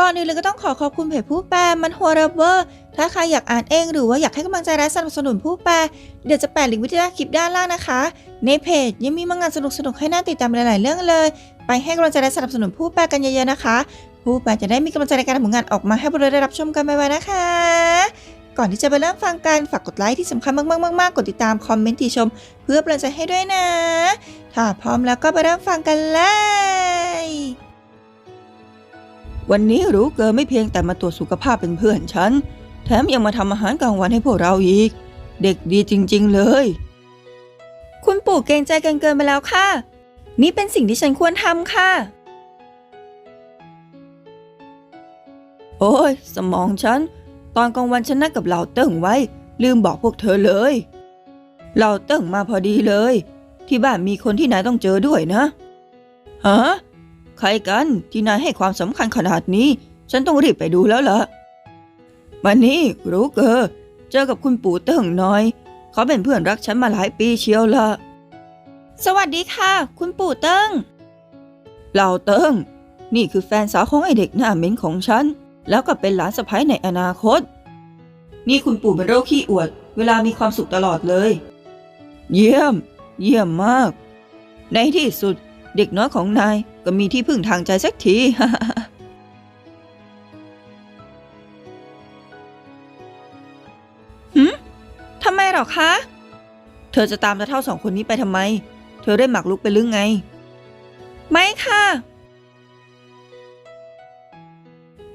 ก่อนอื่นเลยก็ต้องขอขอบคุณเพจผู้แปลมันหัวระเวอร์ถ้าใครอยากอ่านเองหรือว่าอยากให้กำลังใจและสนับสนุนผู้แปลเดี๋ยวจะแปะลิงก์วิดีโอคลิปด้านล่างนะคะ ในเพจยังมีมังงานสนุกๆให้น่าติดตามหลาย ๆ เรื่องเลย ไปให้กำลังใจและสนับสนุนผู้แปลกันเยอะๆนะคะ ผู้แปลจะได้มีกำลังใจในการทำผลงานออกมาให้พวกเราได้รับชมกันไวๆนะคะ ก่อนที่จะไปเริ่มฟังกันฝากกดไลค์ที่สำคัญมากๆๆๆกดติดตามคอมเมนต์ติชม เพื่อเป็นกำลังใจให้ด้วยนะ ถ้าพร้อมแล้วก็ไปเริ่มฟังกันเลย วันนี้รู้เกินไม่เพียงแต่มาตรวจสุขภาพเป็นเพื่อนฉัน แถมยังมาทำอาหารกลางวันให้พวกเราอีก เด็กดีจริง ๆ เลย คุณปู่เกรงใจกันเกินไปแล้วค่ะ นี่เป็นสิ่งที่ฉันควรทำค่ะ โอ้ย สมองฉัน ตอนกลางวันฉันนัดกับเหล่าเติ้งไว้ ลืมบอกพวกเธอเลยเหล่าเติ้งมาพอดีเลย ที่บ้านมีคนที่นายต้องเจอด้วยนะฮะ ใครกันที่นายให้ความสำคัญขนาดนี้ ฉันต้องรีบไปดูแล้วล่ะวันนี้รู้เกอเจอกับคุณปู่เติ้งน่อย เขาเป็นเพื่อนรักฉันมาหลายปีเชียวละสวัสดีค่ะ คุณปู่เติ้งเหล่าเติ้งนี่คือแฟนสาวของไอเด็กหน้าเหม็นของฉัน แล้วก็เป็นหลานสะใภ้ในอนาคต นี่คุณปู่เป็นโรคขี้อวด เวลามีความสุขตลอดเลย เยี่ยม เยี่ยมมาก ในที่สุด เด็กน้อยของนาย ก็มีที่พึ่งทางใจสักที หืมทำไมหรอคะ เธอจะตามตาเท่าสองคนนี้ไปทำไม เธอได้หมักลุกไปหรือไง ไม่ค่ะ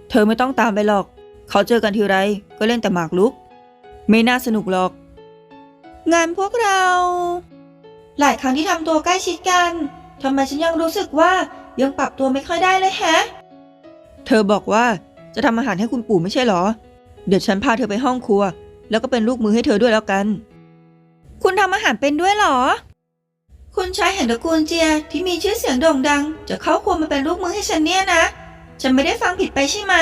เธอไม่ต้องตามไปหรอก เขาเจอกันทีไรก็เล่นแต่หมากลุก ไม่น่าสนุกหรอก งานพวกเรา หลายครั้งที่ทำตัวใกล้ชิดกัน ทำไมฉันยังรู้สึกว่ายังปรับตัวไม่ค่อยได้เลยแฮะ เธอบอกว่าจะทำอาหารให้คุณปู่ไม่ใช่หรอ เดี๋ยวฉันพาเธอไปห้องครัว แล้วก็เป็นลูกมือให้เธอด้วยแล้วกัน คุณทำอาหารเป็นด้วยเหรอ คุณชายแห่งตระกูลเจียที่มีชื่อเสียงโด่งดัง จะเข้าครัวมาเป็นลูกมือให้ฉันเนี่ยนะ ฉันไม่ได้ฟังผิดไปใช่ไหม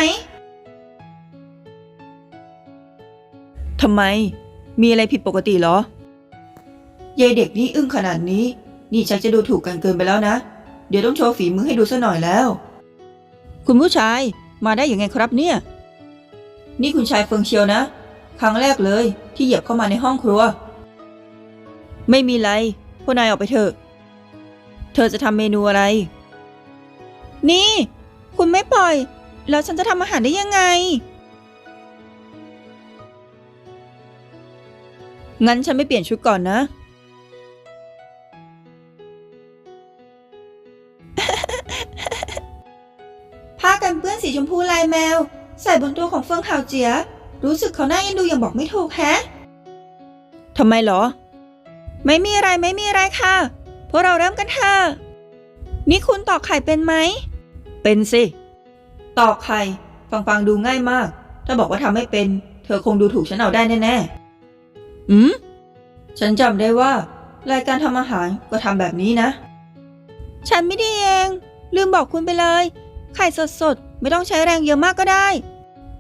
ทำไม มีอะไรผิดปกติเหรอยายเด็กนี่อึ้งขนาดนี้ นี่ชักจะดูถูกกันเกินไปแล้วนะ เดี๋ยวต้องโชว์ฝีมือให้ดูซะหน่อยแล้ว คุณผู้ชายมาได้ยังไงครับเนี่ย นี่คุณชายเฟิงเชียวนะ ครั้งแรกเลยที่เหยียบเข้ามาในห้องครัว ไม่มีไรพวกนายออกไปเถอะ เธอจะทำเมนูอะไร นี่ คุณไม่ปล่อย แล้วฉันจะทำอาหารได้ยังไง งั้นฉันไม่เปลี่ยนชุดก่อนนะ ผ้ากันเปื้อนสีชมพูลายแมว ใส่บนตัวของเฟิงข่าวเจีย รู้สึกเขาหน้าเย็นดูอย่างบอกไม่ถูกแฮะทำไมเหรอ ไม่มีอะไรไม่มีอะไรค่ะ พวกเราเริ่มกันเถอะนี่คุณตอกไข่เป็นไหม เป็นสิ ตอกไข่ ฟังฟังๆดูง่ายมาก ถ้าบอกว่าทำไม่เป็น เธอคงดูถูกฉันเอาได้แน่ๆอืมฉันจำได้ว่า รายการทำอาหารก็ทำแบบนี้นะ ฉันไม่ได้เอง ลืมบอกคุณไปเลย ไข่สดๆ ไม่ต้องใช้แรงเยอะมากก็ได้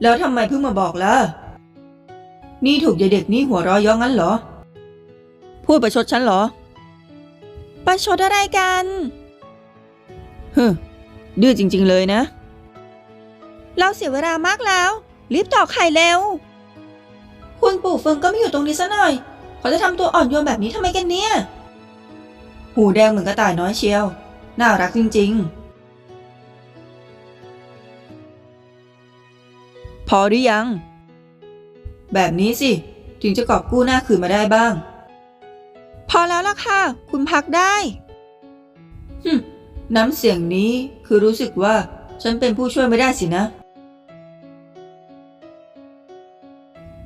แล้วทำไมเพิ่งมาบอกล่ะ นี่ถูกยายเด็กนี่หัวเร้อยย้องั้นเหรอ พูดประชดฉันเหรอ ประชดอะไรกันฮึดื้อจริง ๆเลยนะ เราเสียเวลามากแล้ว รีบต่อกไข่เร็ว คุณปู่เฟิงก็ไม่อยู่ตรงนี้ซะหน่อย เขาจะทำตัวอ่อนโยนแบบนี้ทำไมกันเนี่ย หูแดงเหมือนกระต่ายน้อยเชียว น่ารักจริง ๆ พอหรือยัง แบบนี้สิ ถึงจะกอบกู้หน้าคืนมาได้บ้าง พอแล้วล่ะค่ะ คุณพักได้หึมน้ำเสียงนี้คือรู้สึกว่าฉันเป็นผู้ช่วยไม่ได้สินะ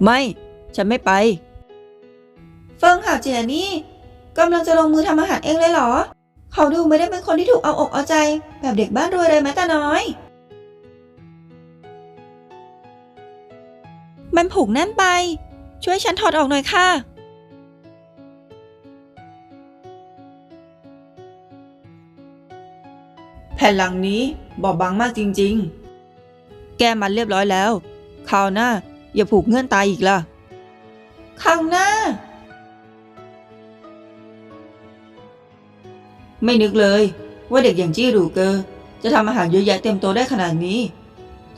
ไม่ ฉันไม่ไป เฟิงหาวเจียนี่กำลังจะลงมือทำอาหารเองเลยเหรอ เขาดูไม่ได้เป็นคนที่ถูกเอาอกเอาใจ แบบเด็กบ้านรวยเลยแม้แต่น้อย มันผูกแน่นไป ช่วยฉันถอดออกหน่อยค่ะ แผ่นหลังนี้บอบบางมากจริงๆ แก้มันเรียบร้อยแล้วคราวหน้า อย่าผูกเงื่อนตายอีกล่ะครั้งหน้า ไม่นึกเลย ว่าเด็กอย่างจี้หรูเกอจะทำอาหารเยอะแยะเต็มโต๊ะได้ขนาดนี้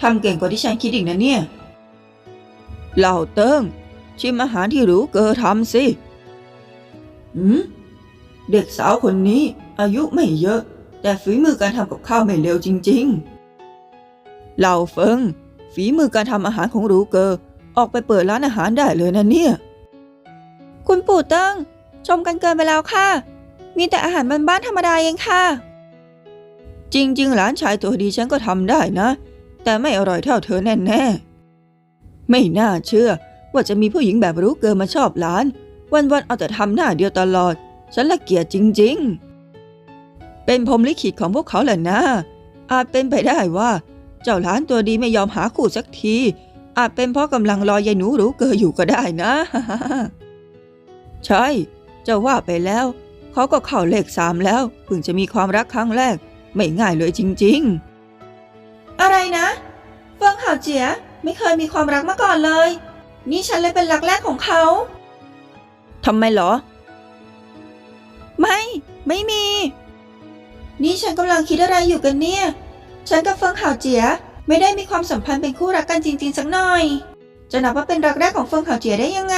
ทำเก่งกว่าที่ฉันคิดอีกนะเนี่ย เหล่าเติ้งชิมอาหารที่รู้เกอทำสิหืมเด็กสาวคนนี้ อายุไม่เยอะ แต่ฝีมือการทำกับข้าวไม่เร็วจริง ๆ เหล่าเฟิง ฝีมือการทำอาหารของรู้เกอออกไปเปิดร้านอาหารได้เลยนะเนี่ย คุณปู่เติ้งชมกันเกินไปแล้วค่ะ มีแต่อาหารบ้านๆธรรมดาเองค่ะ จริง ๆ หลานชายตัวดีฉันก็ทำได้นะ แต่ไม่อร่อยเท่าเธอแน่ๆ ไม่น่าเชื่อ ว่าจะมีผู้หญิงแบบรู้เกินมาชอบหลาน วันๆเอาแต่ทำหน้าเดียวตลอด ฉันละเกียจจริง ๆ เป็นพรมลิขิตของพวกเขาแหละนะ อาจเป็นไปได้ว่า เจ้าหลานตัวดีไม่ยอมหาคู่สักที อาจเป็นเพราะกำลังรอยายหนูรู้เกออยู่ก็ได้นะ ใช่จะว่าไปแล้ว เขาก็เข้าเลขสามแล้วเพิ่งจะมีความรักครั้งแรก ไม่ง่ายเลยจริง ๆ อะไรนะเฟิงห่าเจีย ไม่เคยมีความรักมาก่อนเลย นี่ฉันเลยเป็นรักแรกของเขาทำไมเหรอ ไม่ ไม่มี นี่ฉันกำลังคิดอะไรอยู่กันเนี่ย ฉันกับเฟิงห่าวเจีย ไม่ได้มีความสัมพันธ์เป็นคู่รักกันจริง ๆ สักหน่อย จะนับว่าเป็นรักแรกของเฟิงห่าวเจียได้ยังไง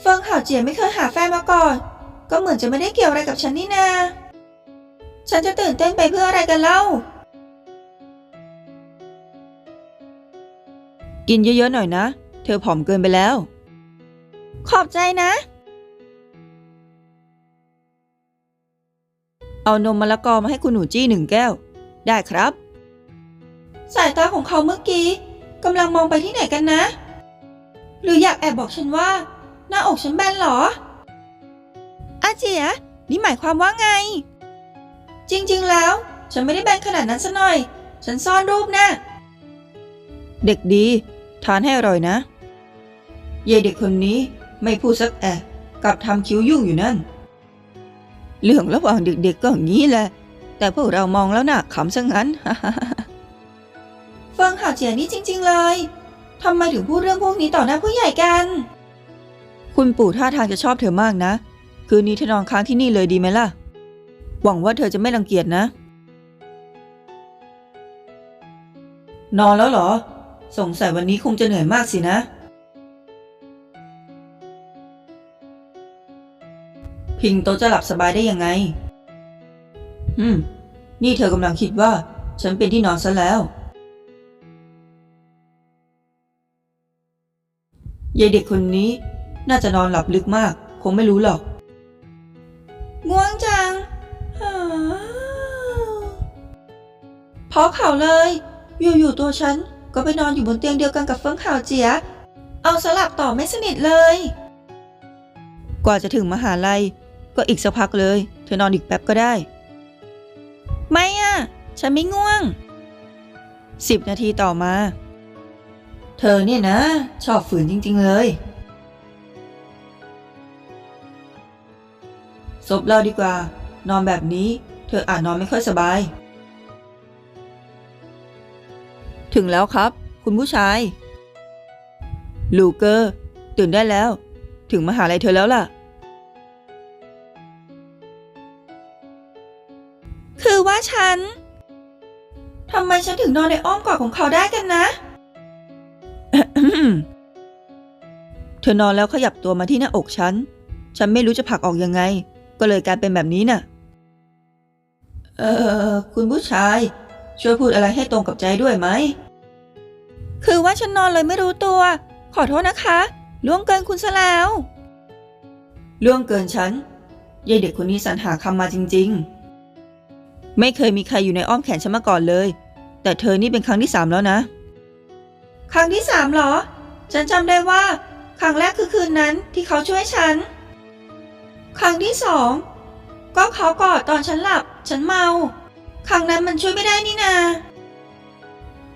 เฟิงห่าวเจียไม่เคยหาแฟนมาก่อน ก็เหมือนจะไม่ได้เกี่ยวอะไรกับฉันนี่นา ฉันจะตื่นเต้นไปเพื่ออะไรกันเล่า กินเยอะๆหน่อยนะ เธอผอมเกินไปแล้ว ขอบใจนะ เอานมมะละกอมาให้คุณหนูจี้หนึ่งแก้ว ได้ครับ สายตาของเขาเมื่อกี้กำลังมองไปที่ไหนกันนะ หรืออยากแอบบอกฉันว่า หน้าอกฉันแบนเหรอ อาเจีย นี่หมายความว่าไง จริงๆแล้ว ฉันไม่ได้แบนขนาดนั้นซะหน่อย ฉันซ่อนรูปนะเด็กดี ทานให้อร่อยนะ เยเด็กคนนี้ไม่พูดสักแอะกลับทำคิ้วยุ่งอยู่นั่น เรื่องระหว่างเด็กๆก็อย่างนี้แหละ แต่พวกเรามองแล้วน่ะขำซะงั้นเฟิงหาเจียนี่จริง ๆ เลยทำไมถึงพูดเรื่องพวกนี้ต่อหน้าผู้ใหญ่กัน คุณปู่ท่าทางจะชอบเธอมากนะ คืนนี้เธอนอนค้างที่นี่เลยดีไหมล่ะ หวังว่าเธอจะไม่รังเกียจนะ นอนแล้วเหรอ สงสัยวันนี้คงจะเหนื่อยมากสินะ พิงโตจะหลับสบายได้ยังไง อืม นี่เธอกำลังคิดว่า ฉันเป็นที่นอนซะแล้ว ยายเด็กคนนี้น่าจะนอนหลับลึกมาก คงไม่รู้หรอก ง่วงจังฮ่าเพราะเขาเลย อยู่ๆตัวฉัน ก็ไปนอนอยู่บนเตียงเดียวกันกับเฟิงข่าวเจีย เอาสลับต่อไม่สนิทเลย กว่าจะถึงมหาลัย ก็อีกสักพักเลย เธอนอนอีกแป๊บก็ได้ ไม่อะฉันไม่ง่วงสิบนาทีต่อมา เธอเนี่ยนะ ชอบฝืนจริง ๆ เลยซบเล่าดีกว่า นอนแบบนี้ เธออาจนอนไม่ค่อยสบาย ถึงแล้วครับ คุณผู้ชาย ลูเกอร์ ตื่นได้แล้ว ถึงมหาลัยเธอแล้วล่ะ คือว่าฉันทำไมฉันถึงนอนในอ้อมกอดของเขาได้กันนะ เธอนอนแล้วขยับตัวมาที่หน้าอกฉัน ฉันไม่รู้จะผลักออกยังไง ก็เลยกลายเป็นแบบนี้น่ะ เออ คุณผู้ชาย ช่วยพูดอะไรให้ตรงกับใจด้วยไหม คือว่าฉันนอนเลยไม่รู้ตัว ขอโทษนะคะล่วงเกินคุณซะแล้วล่วงเกินฉันยายเด็กคนนี้สรรหาคำมาจริง ๆ ไม่เคยมีใครอยู่ในอ้อมแขนฉันมาก่อนเลย แต่เธอนี่เป็นครั้งที่สามแล้วนะ ครั้งที่สามเหรอ ฉันจำได้ว่า ครั้งแรกคือคืนนั้นที่เขาช่วยฉัน ครั้งที่สองก็เขากอดตอนฉันหลับ ฉันเมา ครั้งนั้นมันช่วยไม่ได้นี่นา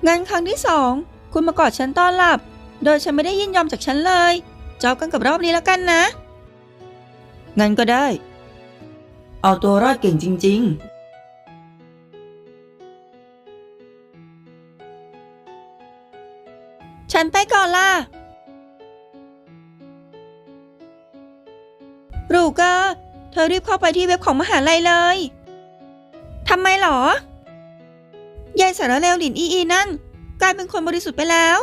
งั้นครั้งที่สองคุณมากอดฉันตอนหลับ โดยฉันไม่ได้ยินยอมจากฉันเลย เจ้ากันกับรอบนี้แล้วกันนะ งั้นก็ได้ เอาตัวรอดเก่งจริง ๆฉันไปก่อนล่ะ รูเกอร์เธอรีบเข้าไปที่เว็บของมหาลัยเลย ทำไมหรอ ยายสารเลวหลินอีอีนั่น กลายเป็นคนบริสุทธิ์ไปแล้ว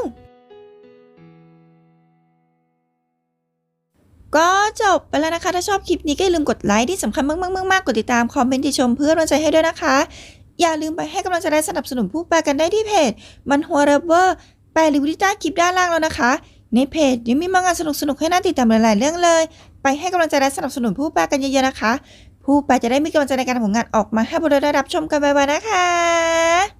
ก็จบไปแล้วนะคะ ถ้าชอบคลิปนี้ก็อย่าลืมกดไลค์ที่สำคัญมากๆๆๆกดติดตามคอมเมนต์ติชมเพื่อเป็นกำลังใจให้ด้วยนะคะ อย่าลืมไปให้กำลังใจและสนับสนุนผู้แปลกันได้ที่เพจ มันหัวเรเวอร์แปลลิวิต้าคลิปด้านล่างแล้วนะคะ ในเพจยังมีมังงานสนุกๆให้น่าติดตามหลายๆเรื่องเลย ไปให้กำลังใจและสนับสนุนผู้แปลกันเยอะๆนะคะ ผู้แปลจะได้มีกำลังใจในการทำผลงานออกมาให้พวกเราได้รับชมกันไวๆนะคะ